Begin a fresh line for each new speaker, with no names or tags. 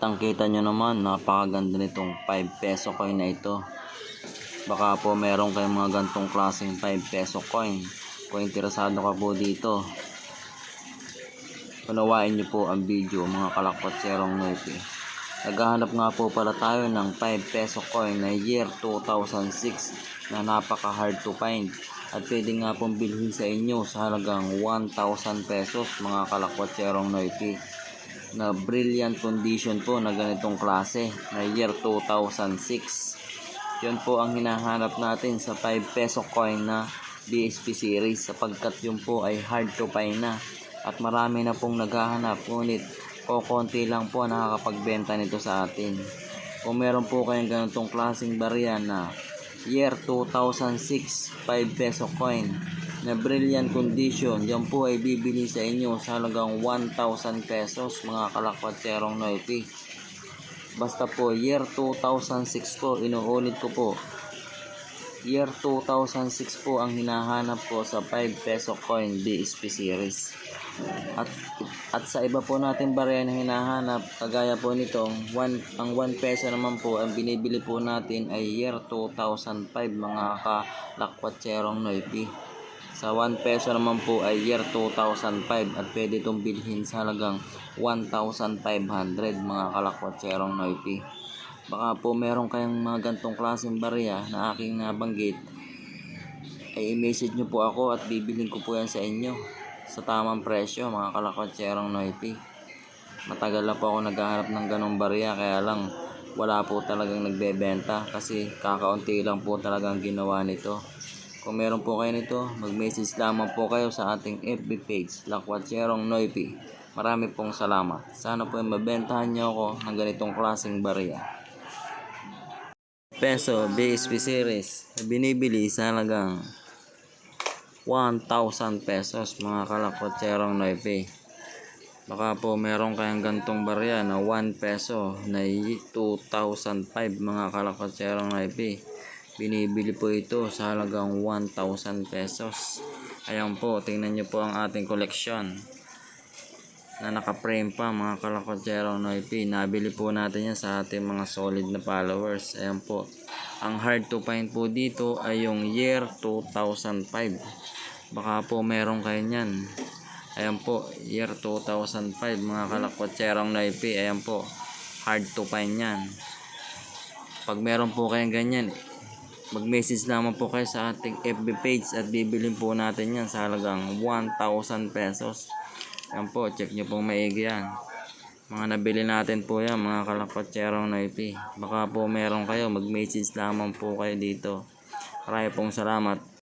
Tangkita nyo naman, napakaganda nitong 5 peso coin na ito. Baka po meron kayong mga gantong klaseng 5 peso coin. Kung interesado ka po dito, panawain nyo po ang video mga kalakpatserong noite. Naghahanap nga po pala tayo ng 5 peso coin na year 2006 na napaka hard to find at pwede nga pong bilhin sa inyo sa halagang 1,000 pesos mga kalakpatserong noite na brilliant condition po na ganitong klase na year 2006 yun po ang hinahanap natin sa 5 peso coin na BSP series sapagkat yun po ay hard to find na. At marami na pong naghahanap ngunit kokonti lang po nakakapagbenta nito sa atin. Kung meron po kayong ganitong klaseng barya na year 2006 5 peso coin na brilliant condition. Yan po ay bibili sa inyo sa halagang 1,000 pesos mga kalakpatserong noipi basta po year 2006 po inuulit ko po. Year 2006 po ang hinahanap ko sa 5 peso coin BSP series. At at sa iba po natin barya na hinahanap kagaya po nitong 1 ang 1 peso naman po ang binibili po natin ay year 2005 mga kalakpatserong noipi sa 1 peso naman po ay year 2005 at pwede itong bilhin sa halagang 1,500 mga kalakpatserong noipi. Baka po meron kayong mga gantong klaseng barya na aking nabanggit ay i-message nyo po ako at bibilin ko po yan sa inyo sa tamang presyo mga kalakpatserong noipi. Matagal na po ako naghahanap ng ganong barya kaya lang wala po talagang nagbebenta kasi kakaunti lang po talagang ginawa nito. Kung meron po kayo nito, mag-message lamang po kayo sa ating FB page, Lakwatserong Noipi. Marami pong salamat. Sana po ay mabentahan niyo ako ng ganitong klaseng barya. Peso BSP series binibili sa halagang 1,000 pesos mga kalakotserong noipi. Baka po meron kayang gantong barya na 1 peso na 2,005 mga kalakotserong noipi. Binibili po ito sa halagang 1,000 pesos. Ayan po, tingnan nyo po ang ating koleksyon na naka-frame pa mga kalakotserong noipi. Nabili po natin yan sa ating mga solid na followers. Ayan po. Ang hard to find po dito ay yung year 2005. Baka po meron kayo niyan. Ayan po, year 2005 mga kalakotserong noipi. Ayan po, hard to find yan. Pag meron po kayong ganyan, mag-message lamang po kayo sa ating FB page at bibilin po natin yan sa halagang 1,000 pesos. Yan po, check nyo pong maigi yan. Mga nabili natin po yan, mga kalapatserong naipi. Baka po meron kayo, mag-message lamang po kayo dito. Marami pong salamat.